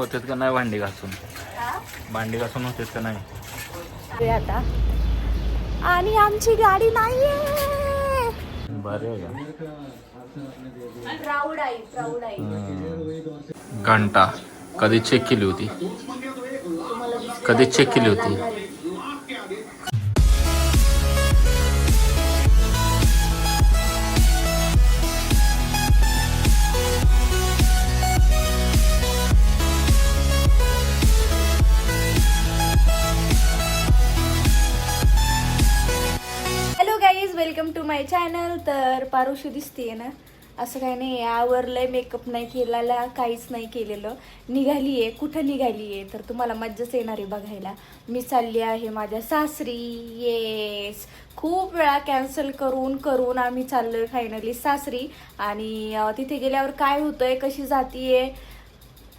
होतेत का नाही भांडी घासून? हा? भांडी घासून होतेत का नाही? आता. आणि आमची गाडी नाहीये. बरे आई घंटा. कधी चेक केली होती? कधी चेक केली होती? वेलकम टू माय चॅनल तर पारुशी दिसते ना? असं काही नाही आवरलंय मेकअप नाही केलेला काहीच नाही केलेलं. निघाली आहे कुठं निघाली आहे तर तुम्हाला मज्जाच येणार आहे बघायला. मी चालली आहे माझ्या सासरी. येस खूप वेळा कॅन्सल करून करून आम्ही चाललोय फायनली सासरी. आणि तिथे गेल्यावर काय होतंय कशी जातीये?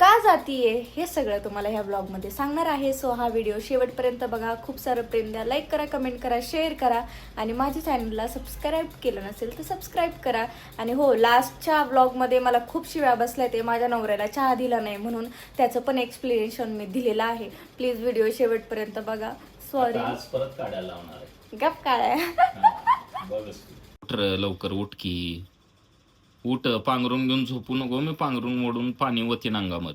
का जातीये हे सगळं तुम्हाला ह्या ब्लॉगमध्ये सांगणार आहे. सो हा व्हिडिओ शेवटपर्यंत बघा. खूप सारं प्रेम द्या. लाईक करा कमेंट करा शेअर करा. आणि माझ्या चॅनलला सबस्क्राईब केलं नसेल तर सबस्क्राईब करा. आणि हो लास्टच्या ब्लॉगमध्ये मला खूप शिव्या बसल्या ते माझ्या नवऱ्याला चहा दिला नाही म्हणून त्याचं पण एक्सप्लेनेशन मी दिलेलं आहे. प्लीज व्हिडिओ शेवटपर्यंत बघा. सॉरी आज परत काढायला लावणार आहे. गप काळ्या लवकर उठ की. उठ पांघरून घेऊन झोपू नको मी पांघरून मोडून पाणी वतीन अंगावर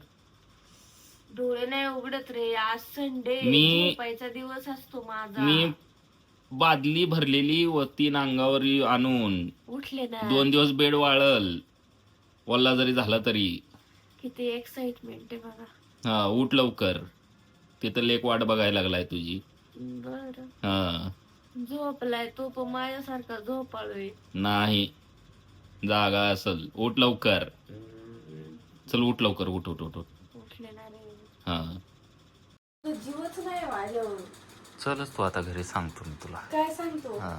डोळे नाही उघडत रे आज संडे मी- झोपायचा दिवस असतो माझा. मी बादली भरलेली वतीन अंगावर आणून उठले ना. दोन दिवस बेड वाळल. वल्ला जरी झाला तरी. किती एक्साइटमेंट आहे बघा. हा उठ लवकर. तिथं लेक वाट बघायला लागलाय तुझी. बर. हा. झोपलाय तो पण माझ्यासारखा झोपाळोय नाही. जागा असल उठ लवकर. चल उठ लवकर उठ उठ उठ उठ. हा. जीवच नाही माझ्यावर चलच तू आता घरी सांगतो मी तुला. काय सांगतो? हा.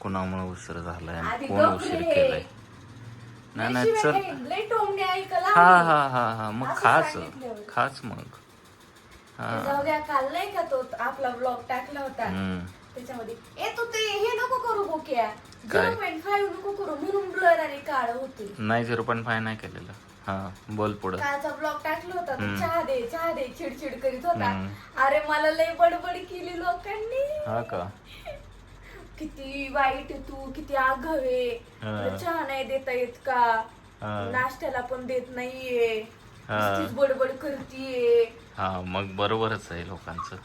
कुणामुळे उशीर झालाय आणि आधी कोण गप उशीर रे. केलाय? नाही नाही चल. लय टोमणे हा. हा हा हा. मग असं खाच. खाच मग. हा. जाऊ द्या काल नाही का तो आपला ब्लॉग टाकला होता? हम्म. त्याच्यामध्ये ए तू ते हे नको करू बोक्या काय? झिरो पॉईंट फाईव्ह नको करू. म्हणून ब्लर आणि काळ होते. नाही झिरो पॉईंट फाय नाही केलेलं. हा बोल पुढं. कालचा ब्लॉग टाकला होता तो. चहा दे चहा दे चिडचिड करीत होता. हम्म. अरे मला लय बडबड केली लोकांनी. हा का? किती वाईट आहे तू किती आघावे हा. तुला चहा नाही देता येत का? हा. नाश्त्याला पण देत नाहीये. हा. नुसतीच बडबड करतीये. हा मग बरोबरच आहे लोकांचं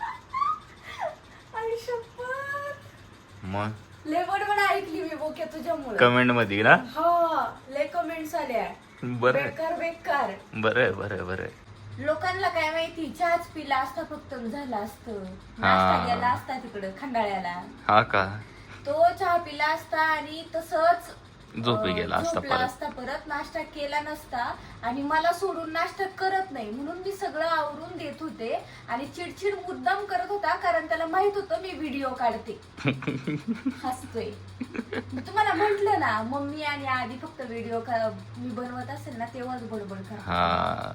आई शपथ मग? लय बडबड ऐकली मी बोक्या तुझ्यामुळे. कमेंटमध्ये ना? हा लय कमेंट्स आल्या. बरं. आहे. बेकार बेकार. बरं आहे बरं आहे बरं आहे. लोकांना काय माहिती चहाच पिला असता फक्त झालं असतं. नाश्ता गेला असता तिकडं खंडाळ्याला. हा का? तो चहा पिला असता आणि तसंच झोपी गेला असता झोपला परत. असता परत नाश्ता केला नसता आणि मला सोडून नाश्ता करत नाही. म्हणून मी सगळं आवरून देत होते आणि चिडचिड मुद्दाम करत होता कारण त्याला माहीत होतं मी व्हिडिओ काढते. हसतोय. मी तुम्हाला म्हंटल ना मम्मी आणि आधी फक्त व्हिडिओ मी बनवत असेल ना तेव्हाच बडबड करा हा.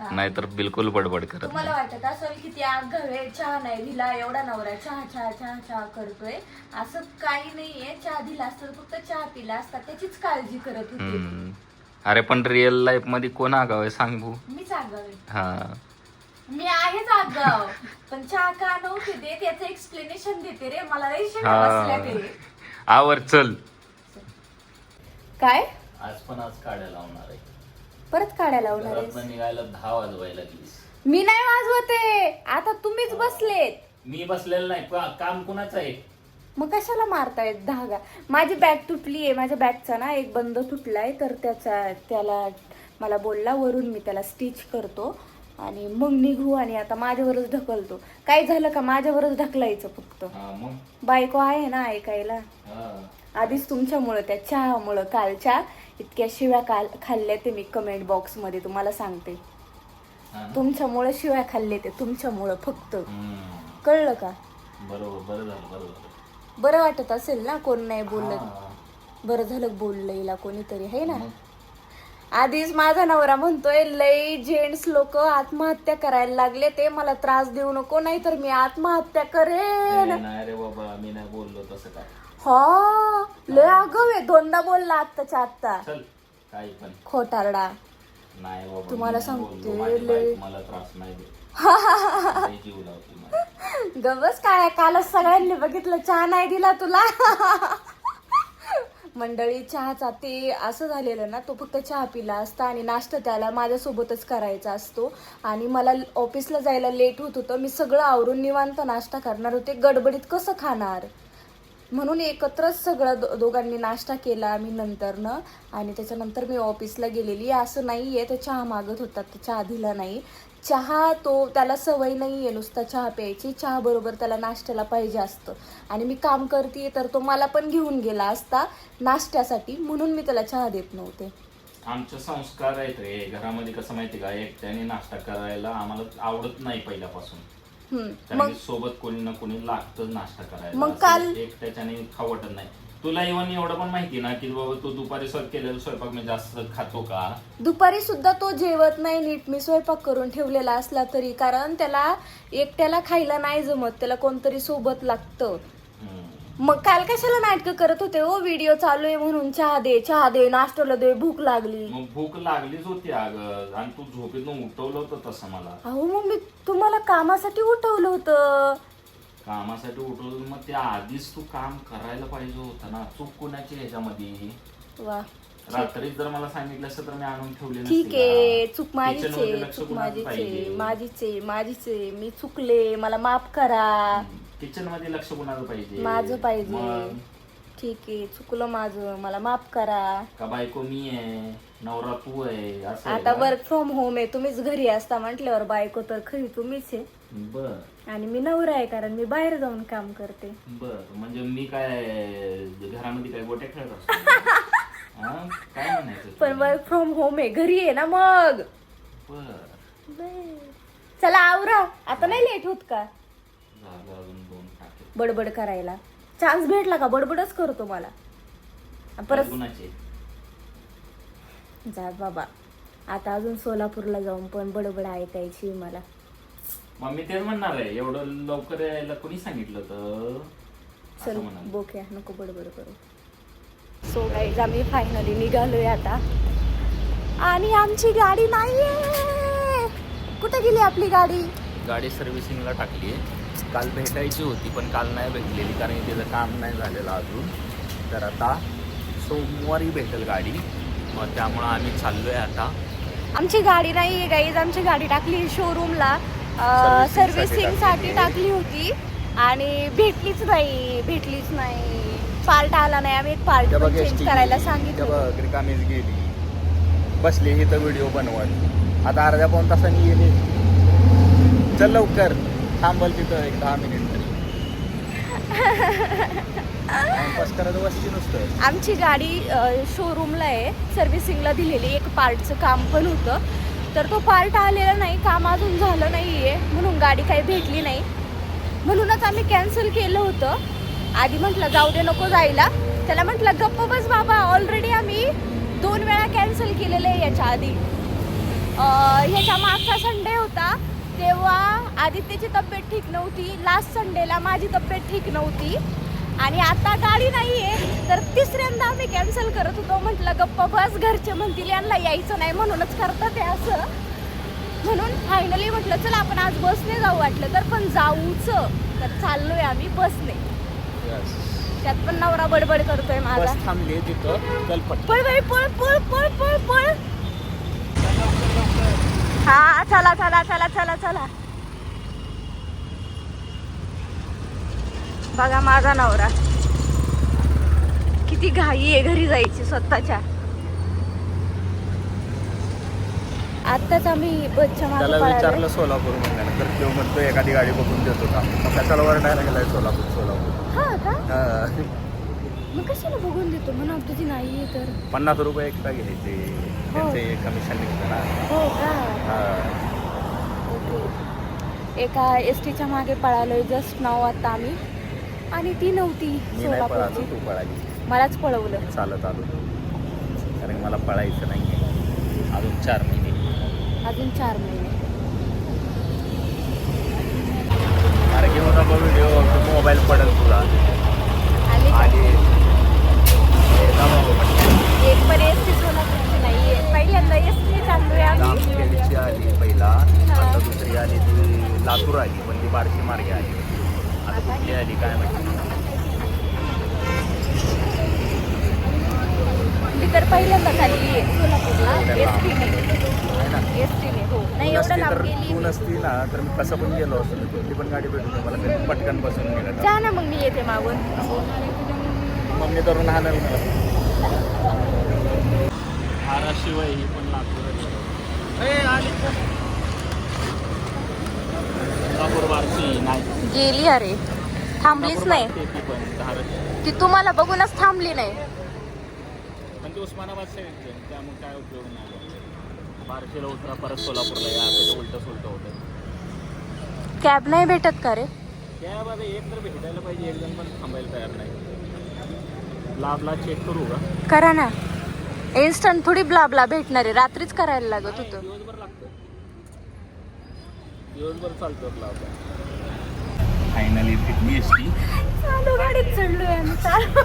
नाहीतर बिलकुल बडबड करत तुम्हाला नाही. वाटत असेल की ती आघावे चहा नाही दिला एवढा नवरा चहा चहा चहा चहा करतोय? असं काही नाहीये. चहा दिला असता तर फक्त चहा पिला असता. त्याचीच काळजी करत होते. हम्म. अरे पण रिअल लाईफमध्ये कोण आगाव आहे सांग? भाऊ मीच आगावे. हा. मी आहेच आगाव. पण चहा का नव्हते देत याचं एक्सप्लेनेशन देते रे. मला लई शिव्या हा. बसल्या ते. आवर चल. काय? आज पण आज काढायला लावणार आहे. परत काढायला लावणार घरात आहेस? निघायला दहा वाजवायला लागलीस. मी नाही वाजवते. आता तुम्हीच बसलेत. मी बसलेलं नाही. का- काम कुणाचं आहे? मग कशाला मारतायत धागा? माझी बॅग तुटली आहे माझ्या बॅगचा ना एक बंद तुटलाय. तर त्याचा त्याला मला बोलला वरून मी त्याला स्टिच करतो आणि मग निघू आणि आता माझ्यावरच ढकलतो. काय झालं का? माझ्यावरच ढकलायचं फक्त. हा मग? बायको आहे ना ऐकायला. हा. आधीच तुमच्यामुळं त्या चहामुळं कालच्या इतक्या शिव्या काल खाल्ल्या ते मी कमेंट बॉक्समध्ये तुम्हाला सांगते? तुमच्यामुळं शिव्या खाल्ले ते तुमच्यामुळं फक्त. कळलं का बरोबर बरं झालं बरं झालं बरं वाटत असेल ना कोण नाही बोललं. बरं झालं बोललं हिला कोणीतरी आहे ना? आधीच माझा नवरा म्हणतोय लय जेंट्स लोक आत्महत्या करायला लागले ते मला त्रास देऊ नको नाही तर मी आत्महत्या करेन नाही नाही रे बाबा मी नाही बोललो तसं काय हा लय अगं आहे दोनदा बोलला आत्ताच्या आत्ता. चल काही पण. खोटारडा. नाही बाबा तुम्हाला सांगते, बोललो, माझी लय- बायको मला त्रास नाही देत. लय जीव लावते मला. गबस काय कालच सगळ्यांनी बघितलं चहा नाही दिला तुला. मंडळी चहाचा ते असं झालेलं ना तो फक्त चहा पिला असता आणि नाश्ता त्याला माझ्यासोबतच करायचा असतो. आणि मला ऑफिसला जायला लेट होत होतं मी सगळं आवरून निवांत नाश्ता करणार होते गडबडीत कसं खाणार? म्हणून एकत्रच सगळं दो दोघांनी नाश्ता केला आम्ही नंतरनं. आणि त्याच्यानंतर मी ऑफिसला गेलेली. असं नाही आहे ते चहा मागत होता तर चहा दिला नाही. चहा तो त्याला सवय नाही आहे नुसता चहा प्यायची. चहा बरोबर त्याला नाश्त्याला पाहिजे असतं. आणि मी काम करते तर तो मला पण घेऊन गेला असता नाश्त्यासाठी. म्हणून मी त्याला चहा देत नव्हते. आमचे संस्कार आहेत रे. घरामध्ये कसं माहिती का? एकट्याने नाश्ता करायला आम्हाला आवडत नाही पहिल्यापासून. कारण की सोबत कोणी ना कोणी लागतं नाश्ता करायला. मग असं काल- एकट्याच्याने खाऊ वाटत नाही. तुला इव्हन एवढं पण माहिती ना की बाबा तू दुपारी स्वयंपाक केलेला स्वयंपाक मी जास्त खातो का? दुपारी सुद्धा तो जेवत नाही नीट मी स्वयंपाक करून ठेवलेला असला तरी. कारण त्याला एकट्याला खायला नाही जमत त्याला कोणतरी सोबत लागतं. मग काल कशाला नाटकं करत होते ओ व्हिडिओ चालू आहे म्हणून चहा दे चहा दे नाश्त्याला दे भूक लागली. मग भूक लागलीच होती अगं आणि तू झोपेतून उठवलं होतं तसं मला. अहो मग मी तुम्हाला कामासाठी उठवलं होतं. कामासाठी उठवलं मग त्या आधीच तू काम करायला पाहिजे होतं ना. चूक कुणाची ह्याच्यामध्ये वा. रात्री जर मला सांगितलं असतं तर मी आणून ठेवले ठीक आहे. चूक माझीच आहे. चूक माझीच आहे? माझीच आहे. माझीच आहे. मी चुकले. मला माफ करा. किचनमध्ये लक्ष कुणाचं पाहिजे? माझं पाहिजे. मग? ठीक आहे चुकलं माझं. मला माफ करा. का बायको मी आहे? नवरा तू आहे? असं आहे आता का? वर्क फ्रॉम होम आहे. तुम्हीच घरी असता म्हटल्यावर बायको तर खरी तुम्हीच आहे. बर. आणि मी नवरा आहे कारण मी बाहेर जाऊन काम करते. बर. म्हणजे मी काय घरामध्ये काय गोट्या खेळत असतो? हा? काय म्हणायचं पण तुला? वर्क फ्रॉम होम आहे. घरी आहे ना मग? बर. चला आवरा. आता नाही लेट होत का? झालं अजून. बडबड करायला. चान्स भेटला का? बडबडच करतो मला. परत जा बाबा. आता अजून सोलापूरला जाऊन पण बडबड ऐकायची मला. मग मी तेच म्हणणार आहे. एवढं लवकर यायला कोणी सांगितलं तर चल बोक्या नको बडबड करू. सो गाईज आम्ही फायनली निघालोय आता. आणि आमची गाडी नाहीये. कुठे गेली आपली गाडी? गाडी सर्व्हिसिंगला टाकली आहे काल भेटायची होती पण काल नाही भेटलेली कारण की त्याचं काम नाही झालेलं अजून. तर आता सोमवारी भेटेल गाडी. मग त्यामुळं आम्ही चाललोय आता. आमची गाडी नाहीये गाईज आमची गाडी टाकली शोरूमला Servicing साठी सर्व्हिसिंगसाठी टाकलेली आहे. टाकली होती. आणि भेटलीच नाही भेटलीच नाही. पार्ट आला नाही. आम्ही एक पार्ट चेंज करायला सांगितलं रिकामीच गेली. बसली ही तर व्हिडिओ बनवत. आता अर्ध्या पाऊन तासाने गेली चल लवकर. थांबल तिथं एक दहा मिनिट तरी. बस करत बसली नुसतं. आमची गाडी शोरूमला आहे. सर्व्हिसिंगला दिलेली एक पार्टचं काम पण होतं. तर तो पार्ट आलेला नाही काम अजून झालं नाही आहे म्हणून गाडी काही भेटली नाही. म्हणूनच आम्ही कॅन्सल केलं होतं. आधी म्हटलं जाऊ दे नको जायला. त्याला म्हटलं गप्प बस बाबा ऑलरेडी आम्ही दोन वेळा कॅन्सल केलेलं आहे याच्या आधी. ह्याच्या मागचा संडे होता. तेव्हा आदित्यची तब्येत ठीक नव्हती. लास्ट संडेला माझी तब्येत ठीक नव्हती. आणि आता गाडी नाहीये तर तिसऱ्यांदा आम्ही कॅन्सल करत होतो. म्हटलं गप्पा बस घरचे म्हणतील यांना यायचं नाही म्हणूनच करतात ते असं. म्हणून फायनली म्हटलं चल आपण आज बसने जाऊ वाटलं. तर पण जाऊच. तर चाललोय आम्ही बसने. त्यात पण नवरा बडबड करतोय माझा. बस थांबली तिथं पळ बाई पळ पळ पळ पळ पळ. हा चला चला चला चला चला. बघा माझा नवरा. किती घाई आहे घरी जायची स्वतःच्या. आत्ताच आम्ही बसच्या त्याला. विचारलं सोलापूर म्हणल्यानंतर तो म्हणतो एखादी गाडी बघून देतो का? मग कशाला गेलाय सोलापूर सोलापूर. हा का? हा. मग कशाला बघून देतो? म्हणा तुझी नाही तर. पन्नास रुपये एक्स्ट्रा घ्यायचे. त्यांचे कमिशन निघतं ना. हो का? हा. ओके. एका एस टीच्या मागे पळालोय जस्ट नाव आता आम्ही. आणि ती नव्हती मी नाही पळालो सोलापूरची तू पळाली. मलाच पळवलं. चालत आलो. कारण मला पळायचं नाही आहे अजून चार महिने. अजून चार महिने. अरे घेऊ नको व्हिडिओ मोबाईल पडेल तुला आणि आणि एका मोबाईल एक पण एस टी सोलापूरची नाहीये पहिल्यांदा एस टी चाललोय आम्ही लातूर आली पण ती बारशी मार्गे आली आता कुठली आली काय माहिती. मी तर पहिल्यांदा आहे. सोलापूरला. एस टीने एस टीने हो. नाही एवढं लांब तर गेली तू नसती ना तर मी कसं पण गेलो असतो. मी कुठली पण गाडी भेटून मला कधी पटकन बसून निघत जा ना मग मी येते मागून. मम्मी करून हाणल मला. धाराशिवाय ही पण लातूर बारशी नाही गेली अरे. थांबलीच नाही. ती तुम्हाला बघूनच थांबली नाही. पण ते उस्मानाबाद साईड त्यामुळे काय उपयोग नाही बारशीला उतरा परत सोलापूरला या. त्याचं उलटं सुलटं होतं कॅब नाही भेटत का रे? बाबा एक तर भेटायला पाहिजे एक जण पण थांबायला तयार नाही. लाभला चेक करू का? करा ना. इन्स्टंट थोडी ब्ला ब्ला भेटणार आहे. रात्रीच करायला लागत होतं. दिवसभर लागतं. दिवसभर चालतो लाभला फायनली भेटली असती चालू गाडीत चढलोय आम्ही चालू.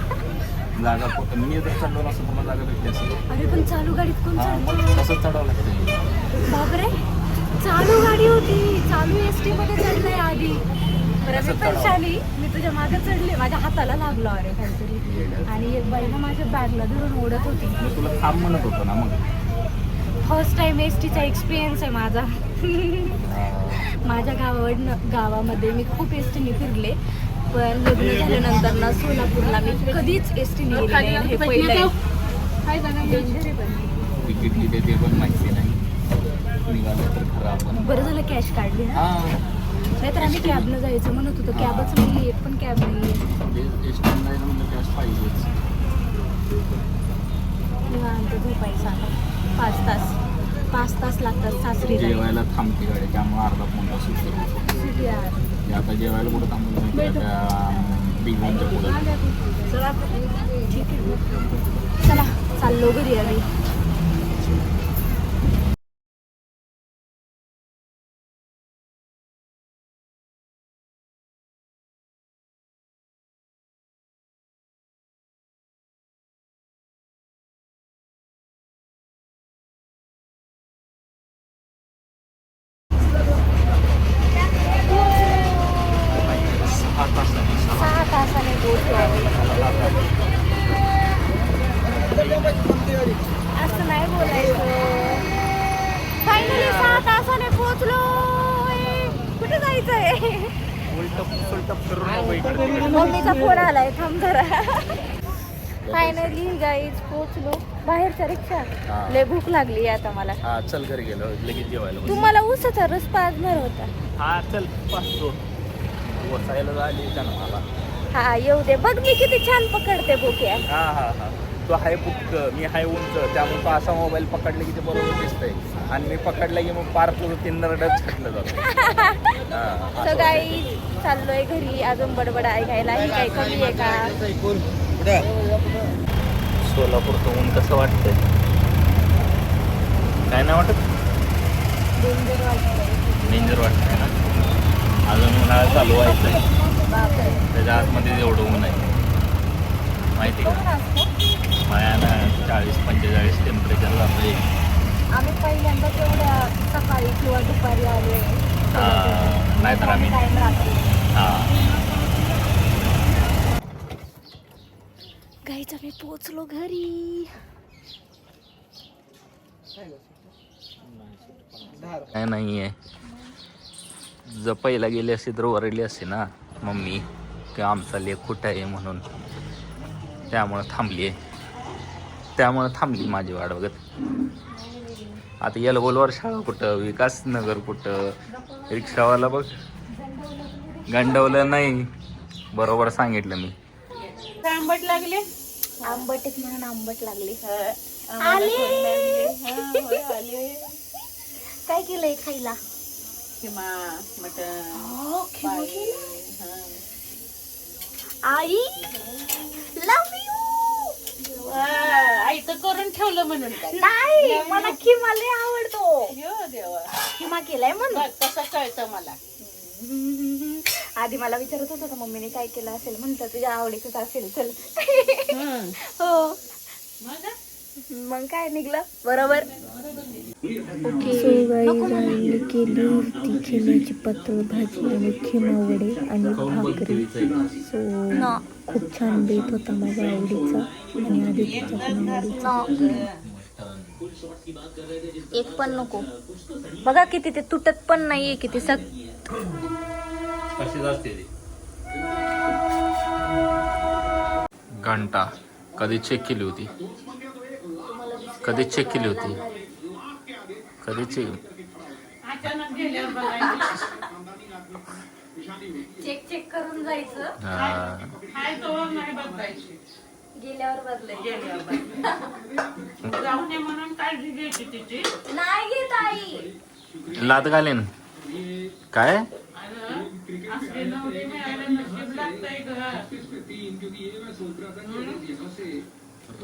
जागा मी जर चढलो नसतो तर मला जागा भेटली असती अरे पण चालू गाडीत कोण चढतो? तसंच चढावं लागतं? बापरे चालू गाडी होती. चालू एस टी मध्ये चढलंय आधी. चढावं. पैशाली मी तुझ्या मागे चढले. माझ्या हाताला लागलो अरे काहीतरी. आणि एक बाईला माझ्या बॅगला धरून ओढत होती. मी तुला थांब म्हणत होतो ना मग. फर्स्ट टाइम एस टीचा एक्सपिरियन्स आहे माझा. माझ्या गावाकडनं गावामध्ये मी खूप एस टीने फिरले. पण लग्न झाल्यानंतर ना सोलापूरला मी कधीच एस टीने गेले नाही. हे पहिलं आहे. Danger आहे पण. तिकीट किती ते पण माहिती नाही. निघालं तर खरं आपण बरं झालं कॅश काढली ना हा. नाहीतर आम्ही कॅबनं जायचं म्हणत होतो. कॅबच नाही येत पण कॅब नाही येत एस टी जायचं म्हणलं कॅश पाहिजेच. निवांत झोपायचं आता. पाच तास. पाच तास लागतात सासरी जेवायला थांबते गाडी त्यामुळे अर्धा पाऊण तास आता जेवायला कुठं त्या बिग पुढं. आहे चला चाललो घरी आम्ही सहा तासाने सहा सहा तासाने पोहोचलो आम्ही असं नाही बोलायचं फायनली सहा तासाने पोहोचलो कुठे जायचंय उलट सुलट फिरून नको इकडे तिकडे. मम्मीचा फोन आलाय थांब जरा फायनली गाईज पोहोचलो बाहेरच्या रिक्षा हा. लय भूक लागली आता मला हा चल घरी गेलो लगेच जेवायला बस. तुम्हाला उसाचा रस पाजणार होता हा चल पाचतो वसायला झाली का ना मला हा येऊ दे बघ मी किती छान पकडते बोक्या हा हा हा तो हाय बुक मी हाय उंच त्यामुळे तो असा मोबाईल पकडला की ते बरोबर दिसतंय आणि मी पकडला की मग पार पुढं तीन नरडच छाटलं जातं हा, असं तर होतंय. गाई चाललोय घरी अजून बडबड ऐकायला ही काय कमी आहे का सोलापूर ऊन कसं वाटतंय? काय नाही वाटत? डेंजर वाटतंय. ना? अजून उन्हाळा चालू व्हायचं आहे त्याच्या आतमध्ये एवढं ऊन आहे. माहिती का? असतो? मायानं चाळीस पंचेचाळीस टेम्परेचर जातंय आम्ही पहिल्यांदा तेवढ्या सकाळी किंवा दुपारी आलोय हा, नाहीतर आम्ही- हां. गाईच आम्ही पोचलो घरी. काय नाही आहे जर पहिला गेली असते तर ओरडली असते ना मम्मी. की आमचा लेख कुठं आहे म्हणून. त्यामुळं थांबली आहे त्यामुळं थांबली माझी वाट बघत. आता येलगोलवर शाळा कुठं? विकास नगर कुठं? रिक्षावाला बघ. गंडवलं नाही. बरोबर सांगितलं मी. आंबट लागले? आंबट म्हणून आंबट लागली. आले. काय केलंय खायला? किमा हो? आई लव यू आई तर करून ठेवलं म्हणून. काय नाही. मला खिमा लय आवडतो. यो देवा. खिमा केलाय म्हणून. बघ कसं कळतं मला. आधी मला विचारत होता का मम्मीने काय केलं असेल? म्हटलं तुझ्या आवडीचंच असेल चल. हं. हो. मग? मग काय निघलं? बरोबर. सो गाईज आईने केली होती खिम्याची पातळ भाजी आणि खिमा वडे आणि भाकरी. सो खूप छान बेत होता माझ्या आवडीचा आणि आदित्यचा पण आवडीचा. एक पण नको. बघा किती ते तुटत पण नाहीये किती सक कशी असते ती. घंटा. कधी चेक केली होती? कधी चेक केली होती? कधी चेक अचानक गेल्यावर बघायचं. चेक चेक करून जायचं. हाय तो नाही बघायची. गेल्यावर बदलायचं. गेल्यावर बघायची. जाऊ नये म्हणून काळजी घ्यायची तिची. नाही घेत आई. लात घालेन. काय?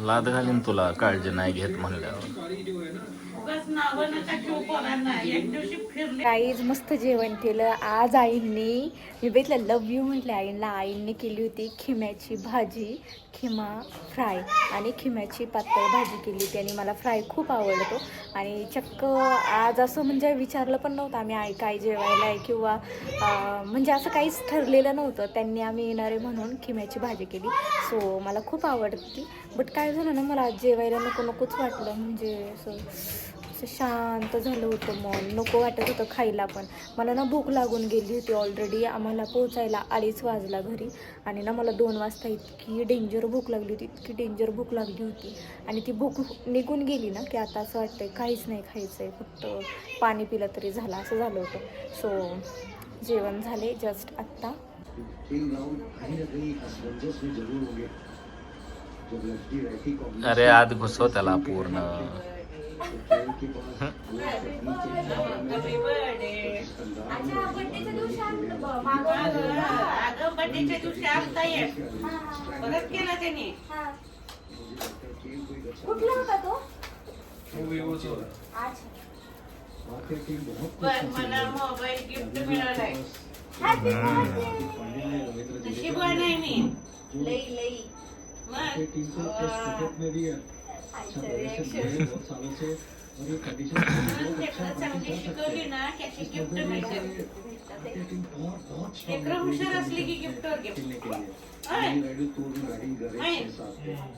लात घालीन तुला काळजी नाही घेत म्हणल्यावर. उगाच नावं नका ठेवू पोरांना एक दिवशी फिरले. काहीच मस्त जेवण केलं. आज आईंनी मी बघितलं लव यू म्हटलं. आईंना आईंनी केली होती खिम्याची भाजी. खिमा फ्राय आणि खिम्याची पातळ भाजी केली. होती आणि मला फ्राय खूप आवडतो. आणि चक्क आज असं म्हणजे विचारलं पण नव्हतं आम्ही आई काय जेवायला आहे? किंवा म्हणजे असं काहीच ठरलेलं नव्हतं. त्यांनी आम्ही येणारे म्हणून खिम्याची भाजी केली. सो मला खूप आवडती. बट काय झालं ना मला आज जेवायला नको नकोच वाटलं. म्हणजे असं असं शांत झालं होतं मन. नको वाटत होतं खायला पण. मला ना भूक लागून गेली होती ऑलरेडी आम्हाला पोहोचायला अडीच वाजला घरी. आणि ना मला दोन वाजता इतकी डेंजर भूक लागली होती इतकी डेंजर भूक लागली होती. आणि ती भूक निघून गेली ना की आता असं वाटतंय काहीच नाही खायचं आहे फक्त पाणी पिलं तरी झालं असं झालं होतं. सो जेवण झाले जस्ट आत्ता. अरे आत घुसव त्याला पूर्ण. अगं बर्थडेच्या दिवशी आणता ये परत केला त्याने कुठला होता तो पण मला मोबाईल गिफ्ट मिळालाय नशिबवान आहे मी लई लई के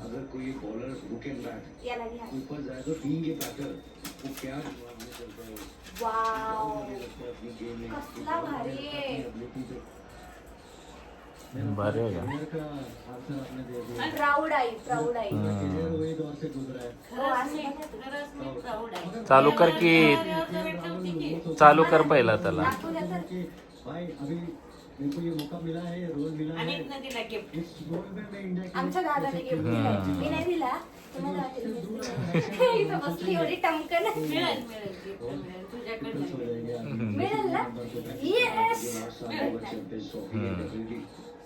अगर कोई बॉलर रुक एंड बैट ऊपर जाए तो बीइंग बैटर वो क्या वाओ कसला भारी आहे प्राऊड प्राऊड है आहे चालू कर की चालू कर पहिला त्याला. आमच्या दादाने गिफ्ट मी नाही दिला बसली एवढी मिळेल ना? येस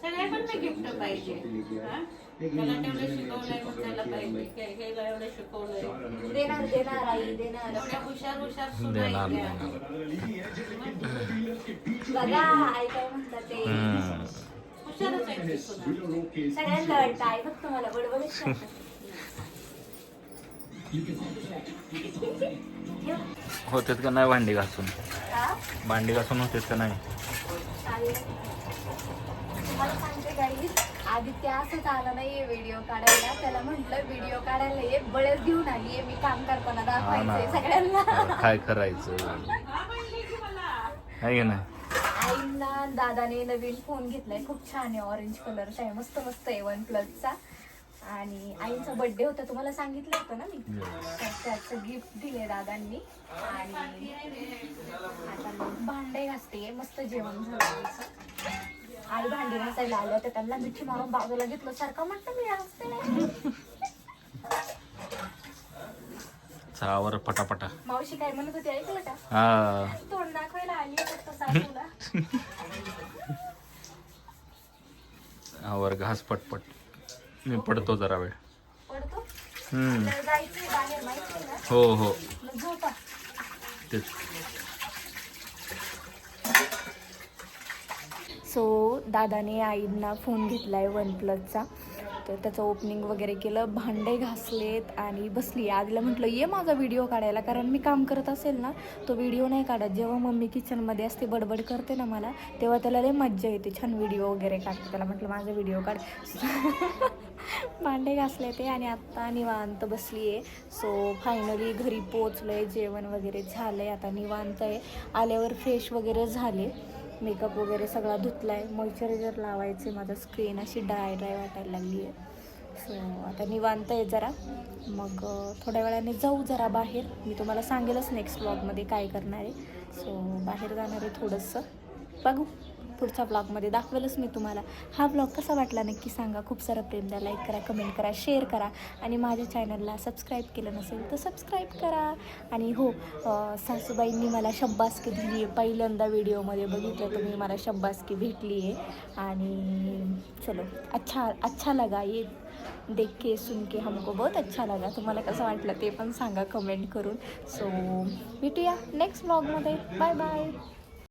सगळ्यांना गिफ्ट पाहिजे हा? त्याला तेवढं शिकवलंय मग त्याला पाहिजे काय काय एवढं शिकवलंय देणार देणार आई देणार एवढ्या हुशार हुशार देणार सुनाई बघा आई काय म्हणतात ते हम्म. हुशारच आहे ती सुना सगळ्यांना वाटतं आई फक्त मला बडबडच करतात. होतेत का नाही भांडी घासून हा? भांडी घासून होतेत का नाही. तुम्हाला सांगते काही आदित्य असंच आला नाहीये व्हिडिओ काढायला. त्याला म्हंटल व्हिडिओ काढायला ये बळच घेऊन आलीये मी काम करताना हा ना. दाखवायचंय सगळ्यांना. काय करायचं? आहे नाही? आईंना दादाने नवीन फोन घेतलाय. खूप छान आहे ऑरेंज कलरचा आहे. मस्त मस्त आहे वन प्लसचा आणि आईचा बर्थडे होता तुम्हाला सांगितलं होतं ना मी? तर त्याचं गिफ्ट दिले दादांनी. आणि आता भांडे घासते मस्त जेवण झालं आईचं. आई भांडी घासायला आल्या तर त्यांना मिठी मारून बाजूला घेतलं. सारखं म्हटलं मी घासते चावर पटापटा. मावशी काय म्हणत होती ऐकलं का? हा. तोंड दाखवायला आली फक्त सासूला. आवर घास पटपट. मी पडतो जरा वेळ. पडतो? हम्म. आपल्याला जायचंय बाहेर माहिती ना? हो हो. मग झोपा. तेच सो दादाने आईंना फोन घेतला आहे वन प्लसचा तर त्याचं ओपनिंग वगैरे केलं. भांडे घासलेत आणि बसली. आधीला म्हटलं ये माझा व्हिडिओ काढायला कारण मी काम करत असेल ना तो व्हिडिओ नाही काढत. जेव्हा मम्मी किचनमध्ये असते बडबड करते ना मला तेव्हा त्याला लय मज्जा येते. छान व्हिडिओ वगैरे काढते. त्याला म्हटलं माझा व्हिडिओ काढ. भांडे घासले ते आणि आत्ता निवांत बसली आहे सो फायनली घरी पोचलं आहे जेवण वगैरे झालं आहे आता निवांत आहे. आल्यावर फ्रेश वगैरे झाले. मेकअप वगैरे सगळा धुतला आहे मॉइश्चरायझर लावायचे माझा स्क्रीन अशी ड्राय ड्राय वाटायला लागली आहे. सो आता निवांत आहे जरा. मग थोड्या वेळाने जाऊ जरा बाहेर. मी तुम्हाला सांगेलच नेक्स्ट ब्लॉगमध्ये काय करणार आहे. सो बाहेर जाणार आहे थोडंसं. बघू. पुढच्या ब्लॉगमध्ये दाखवेलच मी तुम्हाला. हा ब्लॉग कसा वाटला नक्की सांगा. खूप सारं प्रेम द्या. लाईक करा कमेंट करा शेअर करा. आणि माझ्या चॅनलला सबस्क्राईब केलं नसेल तर सबस्क्राईब करा. आणि हो सासूबाईंनी मला शब्बासकी दिली आहे पहिल्यांदा व्हिडिओमध्ये बघितलं तुम्ही मला शब्बासकी भेटली आहे आणि चलो अच्छा अच्छा लगा ये. देख के सुन के हमको बहुत अच्छा लगा. तुम्हाला कसं वाटलं ते पण सांगा कमेंट करून. सो भेटूया नेक्स्ट ब्लॉगमध्ये बाय बाय